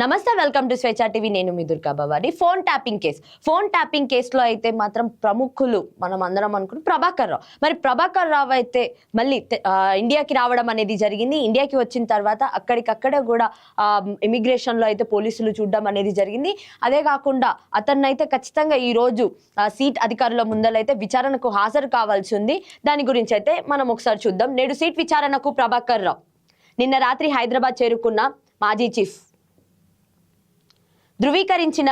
నమస్తే welcome to Swecha TV. నేను మీ Durga Bhavani. Phone tapping case. Phone tapping కేసులో అయితే మాత్రం ప్రముఖులు మనం అందరం అనుకుని ప్రభాకర్ రావు. మరి ప్రభాకర్ రావు అయితే మళ్ళీ ఇండియాకి రావడం అనేది జరిగింది. ఇండియాకి వచ్చిన తర్వాత అక్కడికక్కడే కూడా ఇమిగ్రేషన్లో అయితే పోలీసులు చూడడం అనేది జరిగింది. అదే కాకుండా అతన్ని అయితే ఖచ్చితంగా ఈ రోజు సీట్ అధికారుల ముందలైతే విచారణకు హాజరు కావాల్సి ఉంది. దాని గురించి అయితే మనం ఒకసారి చూద్దాం. నేడు సీట్ విచారణకు ప్రభాకర్ రావు. నిన్న రాత్రి హైదరాబాద్ చేరుకున్న మాజీ చీఫ్ ధృవీకరించిన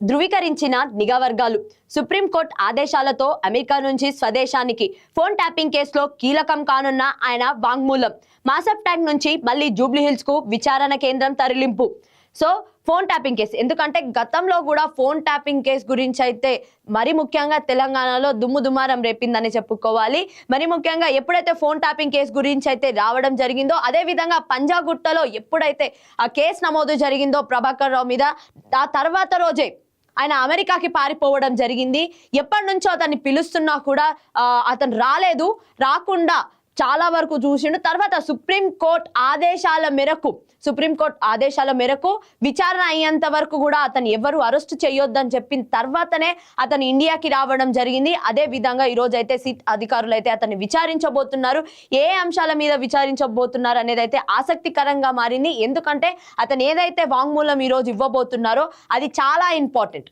ధృవీకరించిన నిఘా వర్గాలు. సుప్రీంకోర్టు ఆదేశాలతో అమెరికా నుంచి స్వదేశానికి ఫోన్ ట్యాపింగ్ కేసులో కీలకం కానున్న ఆయన వాంగ్మూలం. మాసప్ ట్యాంక్ నుంచి మళ్ళీ జూబ్లీహిల్స్కు విచారణ కేంద్రం తరలింపు. So phone tapping case. ఎందుకంటే గతంలో కూడా ఫోన్ ట్యాపింగ్ కేసు గురించి అయితే మరి ముఖ్యంగా తెలంగాణలో దుమ్ము దుమారం రేపిందని చెప్పుకోవాలి. మరి ముఖ్యంగా ఎప్పుడైతే ఫోన్ ట్యాపింగ్ కేసు గురించి అయితే రావడం జరిగిందో అదే విధంగా పంజాగుట్టలో ఎప్పుడైతే ఆ కేసు నమోదు జరిగిందో ప్రభాకర్ రావు మీద ఆ తర్వాత రోజే ఆయన అమెరికాకి పారిపోవడం జరిగింది. ఎప్పటి నుంచో అతన్ని పిలుస్తున్నా కూడా అతను రాలేదు. రాకుండా చాలా వరకు చూసిండు. తర్వాత సుప్రీంకోర్టు ఆదేశాల మేరకు సుప్రీంకోర్టు ఆదేశాల మేరకు విచారణ అయ్యేంత వరకు కూడా అతను ఎవరు అరెస్ట్ చేయొద్దని చెప్పిన తర్వాతనే అతను ఇండియాకి రావడం జరిగింది. అదే విధంగా ఈ అయితే సిట్ అధికారులు అయితే అతన్ని విచారించబోతున్నారు. ఏ అంశాల మీద విచారించబోతున్నారు అనేది అయితే ఆసక్తికరంగా మారింది. ఎందుకంటే అతను ఏదైతే వాంగ్మూలం ఈరోజు ఇవ్వబోతున్నారో అది చాలా ఇంపార్టెంట్.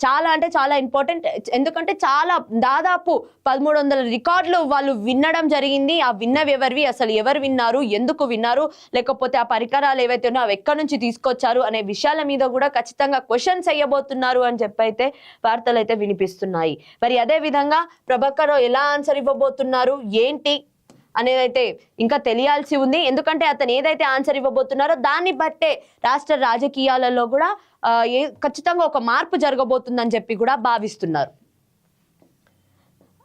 చాలా అంటే చాలా ఇంపార్టెంట్ ఎందుకంటే చాలా దాదాపు పదమూడు వందల రికార్డులు వాళ్ళు వినడం జరిగింది. ఆ విన్నవి ఎవరివి? అసలు ఎవరు విన్నారు? ఎందుకు విన్నారు? లేకపోతే ఆ పరికరాలు ఏవైతే ఉన్నాయో అవి ఎక్కడి నుంచి తీసుకొచ్చారు? అనే విషయాల మీద కూడా ఖచ్చితంగా క్వశ్చన్స్ అయ్యబోతున్నారు అని చెప్పైతే వార్తలు అయితే వినిపిస్తున్నాయి. మరి అదే విధంగా ప్రభాకర్ ఎలా ఆన్సర్ ఇవ్వబోతున్నారు? ఏంటి? అనేది అయితే ఇంకా తెలియాల్సి ఉంది. ఎందుకంటే అతను ఏదైతే ఆన్సర్ ఇవ్వబోతున్నారో దాన్ని బట్టే రాష్ట్ర రాజకీయాలలో కూడా ఏ ఖచ్చితంగా ఒక మార్పు జరగబోతుందని చెప్పి కూడా భావిస్తున్నారు.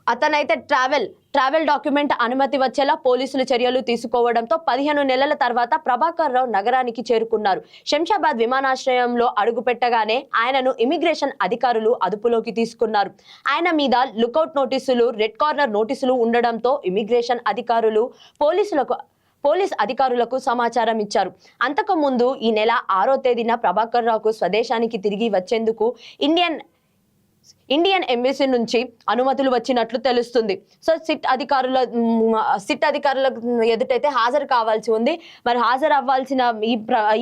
అతనైతే ట్రావెల్ ట్రావెల్ డాక్యుమెంట్ అనుమతి వచ్చేలా పోలీసులు చర్యలు తీసుకోవడంతో పదిహేను నెలల తర్వాత ప్రభాకర్ రావు నగరానికి చేరుకున్నారు. శంషాబాద్ విమానాశ్రయంలో అడుగుపెట్టగానే ఆయనను ఇమిగ్రేషన్ అధికారులు అదుపులోకి తీసుకున్నారు. ఆయన మీద లుకౌట్ నోటీసులు రెడ్ కార్నర్ నోటీసులు ఉండడంతో ఇమిగ్రేషన్ అధికారులు పోలీసులకు పోలీస్ అధికారులకు సమాచారం ఇచ్చారు. అంతకుముందు ఈ నెల ఆరో తేదీన ప్రభాకర్ రావుకు స్వదేశానికి తిరిగి వచ్చేందుకు ఇండియన్ ఇండియన్ ఎంబసీ నుంచి అనుమతులు వచ్చినట్లు తెలుస్తుంది. సో సిట్ అధికారుల సిట్ అధికారుల ఎదుటైతే హాజరు కావాల్సి ఉంది. మరి హాజరు అవ్వాల్సిన ఈ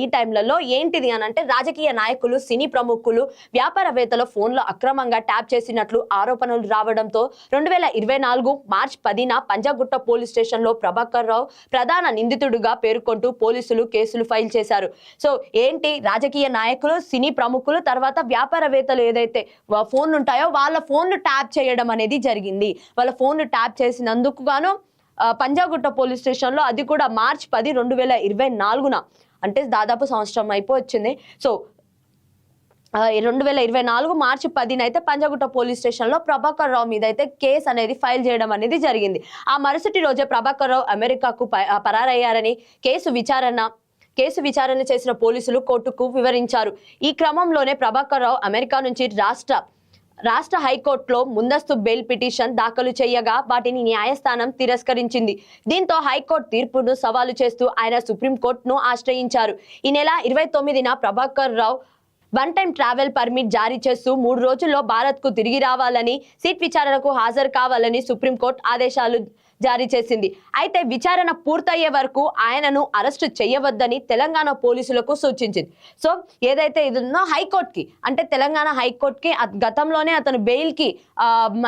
ఈ టైంలలో ఏంటిది అని అంటే రాజకీయ నాయకులు సినీ ప్రముఖులు వ్యాపారవేత్తల ఫోన్లో అక్రమంగా ట్యాప్ చేసినట్లు ఆరోపణలు రావడంతో రెండు వేల ఇరవై నాలుగు మార్చ్ పదిన పంజాగుట్ట పోలీస్ స్టేషన్లో ప్రభాకర్ రావు ప్రధాన నిందితుడిగా పేర్కొంటూ పోలీసులు కేసులు ఫైల్ చేశారు. సో ఏంటి రాజకీయ నాయకులు సినీ ప్రముఖులు తర్వాత వ్యాపారవేత్తలు ఏదైతే ఫోన్ ఉంటాయి ఉంటాయో వాళ్ళ ఫోన్లు ట్యాప్ చేయడం అనేది జరిగింది. వాళ్ళ ఫోన్లు ట్యాప్ చేసినందుకు గాను పంజాగుట్ట పోలీస్ స్టేషన్లో అది కూడా మార్చ్ పది రెండు వేల ఇరవై నాలుగున. అంటే దాదాపు సంవత్సరం అయిపోవచ్చింది. సో రెండు వేల ఇరవై నాలుగు మార్చి పదిన అయితే పంజాగుట్ట పోలీస్ స్టేషన్లో ప్రభాకర్ రావు మీద అయితే కేసు అనేది ఫైల్ చేయడం అనేది జరిగింది. ఆ మరుసటి రోజే ప్రభాకర్ రావు అమెరికాకు పరారయ్యారని కేసు విచారణ కేసు విచారణ చేసిన పోలీసులు కోర్టుకు వివరించారు. ఈ క్రమంలోనే ప్రభాకర్ రావు అమెరికా నుంచి రాష్ట్ర రాష్ట్ర హైకోర్టులో ముందస్తు బెయిల్ పిటిషన్ దాఖలు చేయగా వాటిని న్యాయస్థానం తిరస్కరించింది. దీంతో హైకోర్టు తీర్పును సవాలు చేస్తూ ఆయన సుప్రీంకోర్టును ఆశ్రయించారు. ఈ నెల ఇరవై తొమ్మిదిన Prabhakar Rao one time travel permit జారీ చేస్తూ మూడు రోజుల్లో భారత్కు తిరిగి రావాలని సీట్ విచారణకు హాజరు కావాలని సుప్రీంకోర్టు ఆదేశాలు జారీ చేసింది. అయితే విచారణ పూర్తయ్యే వరకు ఆయనను అరెస్టు చేయవద్దని తెలంగాణ పోలీసులకు సూచించింది. సో ఏదైతే ఇది ఉందో హైకోర్టుకి అంటే తెలంగాణ హైకోర్టుకి గతంలోనే అతను బెయిల్కి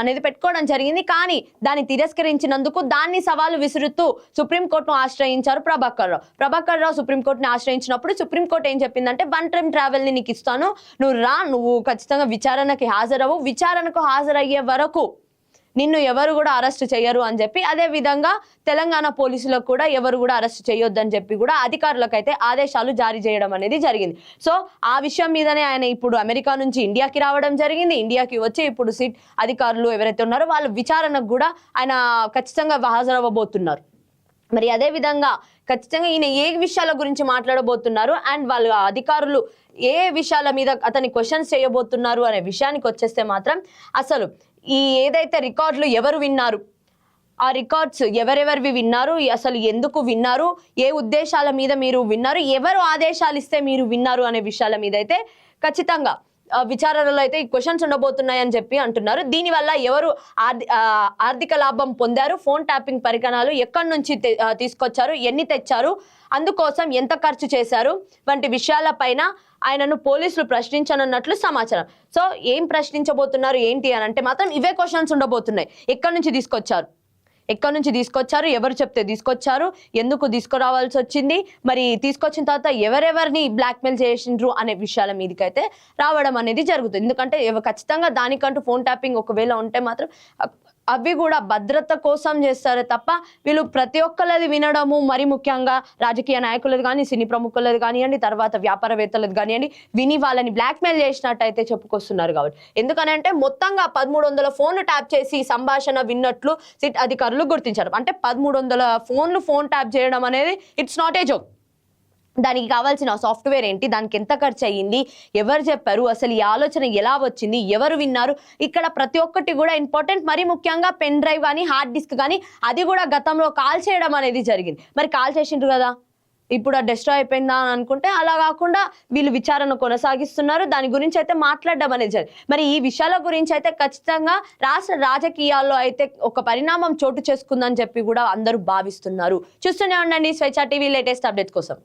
అనేది పెట్టుకోవడం జరిగింది. కానీ దాన్ని తిరస్కరించినందుకు దాన్ని సవాలు విసురుతూ సుప్రీంకోర్టును ఆశ్రయించారు ప్రభాకర్ రావు. ప్రభాకర్ రావు సుప్రీంకోర్టుని ఆశ్రయించినప్పుడు సుప్రీంకోర్టు ఏం చెప్పిందంటే వన్ టైం ట్రావెల్ని నీకు ఇస్తాను. నువ్వు రా నువ్వు ఖచ్చితంగా విచారణకి హాజరవు విచారణకు హాజరయ్యే వరకు నిన్ను ఎవరు కూడా అరెస్ట్ చేయరు అని చెప్పి అదే విధంగా తెలంగాణ పోలీసులకు కూడా ఎవరు కూడా అరెస్ట్ చేయొద్దని చెప్పి కూడా అధికారులకు అయితే ఆదేశాలు జారీ చేయడం అనేది జరిగింది. సో ఆ విషయం మీదనే ఆయన ఇప్పుడు అమెరికా నుంచి ఇండియాకి రావడం జరిగింది. ఇండియాకి వచ్చి ఇప్పుడు సిట్ అధికారులు ఎవరైతే ఉన్నారో వాళ్ళ విచారణకు కూడా ఆయన ఖచ్చితంగా హాజరవ్వబోతున్నారు. మరి అదే విధంగా ఖచ్చితంగా ఈయన ఏ విషయాల గురించి మాట్లాడబోతున్నారు? అండ్ వాళ్ళు అధికారులు ఏ విషయాల మీద అతని క్వశ్చన్స్ చేయబోతున్నారు? అనే విషయానికి వచ్చేస్తే మాత్రం అసలు ఈ ఏదైతే రికార్డులు ఎవరు విన్నారు? ఆ రికార్డ్స్ ఎవరెవరివి విన్నారు? అసలు ఎందుకు విన్నారు? ఏ ఉద్దేశాల మీద మీరు విన్నారు? ఎవరు ఆదేశాలు ఇస్తే మీరు విన్నారు అనే విషయాల మీద అయితే ఖచ్చితంగా విచారణలో అయితే ఈ క్వశ్చన్స్ ఉండబోతున్నాయని చెప్పి అంటున్నారు. దీనివల్ల ఎవరు ఆర్థి- ఆర్థిక లాభం పొందారు? ఫోన్ ట్యాపింగ్ పరికరాలు ఎక్కడి నుంచి తీసుకొచ్చారు? ఎన్ని తెచ్చారు? అందుకోసం ఎంత ఖర్చు చేశారు? వంటి విషయాలపైన ఆయనను పోలీసులు ప్రశ్నించనున్నట్లు సమాచారం. సో ఏం ప్రశ్నించబోతున్నారు? ఏంటి అని అంటే మాత్రం ఇవే క్వశ్చన్స్ ఉండబోతున్నాయి. ఎక్కడి నుంచి తీసుకొచ్చారు? ఎక్కడి నుంచి తీసుకొచ్చారు ఎవరు చెప్తే తీసుకొచ్చారు ఎందుకు తీసుకురావాల్సి వచ్చింది మరి తీసుకొచ్చిన తర్వాత ఎవరెవరిని బ్లాక్మెయిల్ చేసిండ్రు అనే విషయాల మీదకైతే రావడం అనేది జరుగుతుంది. ఎందుకంటే ఖచ్చితంగా దానికంటూ ఫోన్ ట్యాపింగ్ ఒకవేళ ఉంటే మాత్రం అవి కూడా భద్రత కోసం చేస్తారు తప్ప వీళ్ళు ప్రతి ఒక్కరిది వినడము మరి ముఖ్యంగా రాజకీయ నాయకులది కానీ సినీ ప్రముఖులది కానివ్వండి తర్వాత వ్యాపారవేత్తలది కానివ్వండి విని వాళ్ళని బ్లాక్మెయిల్ చేసినట్టు అయితే చెప్పుకొస్తున్నారు కాబట్టి. ఎందుకనంటే మొత్తంగా పదమూడు వందల ఫోన్లు ట్యాప్ చేసి సంభాషణ విన్నట్లు సిట్ అధికారులు గుర్తించారు. అంటే పదమూడు వందల ఫోన్లు ఫోన్ ట్యాప్ చేయడం అనేది ఇట్స్ నాట్ ఏ జోక్ దానికి కావాల్సిన సాఫ్ట్వేర్ ఏంటి? దానికి ఎంత ఖర్చు అయ్యింది? ఎవరు చెప్పారు? అసలు ఈ ఆలోచన ఎలా వచ్చింది? ఎవరు విన్నారు? ఇక్కడ ప్రతి ఒక్కటి కూడా ఇంపార్టెంట్. మరి ముఖ్యంగా పెన్ డ్రైవ్ కానీ హార్డ్ డిస్క్ కానీ అది కూడా గతంలో కాల్ చేయడం అనేది జరిగింది. మరి కాల్ చేసిండ్రు కదా? ఇప్పుడు ఆ డిస్ట్రాయ్ అయిపోయిందా అని అనుకుంటే అలా కాకుండా వీళ్ళు విచారణ కొనసాగిస్తున్నారు. దాని గురించి అయితే మాట్లాడడం అనేది జరిగింది. మరి ఈ విషయాల గురించి అయితే ఖచ్చితంగా రాష్ట్ర రాజకీయాల్లో అయితే ఒక పరిణామం చోటు చేసుకుందని చెప్పి కూడా అందరూ భావిస్తున్నారు. చూస్తూనే ఉండండి స్వేచ్ఛ టీవీ లేటెస్ట్ అప్డేట్ కోసం.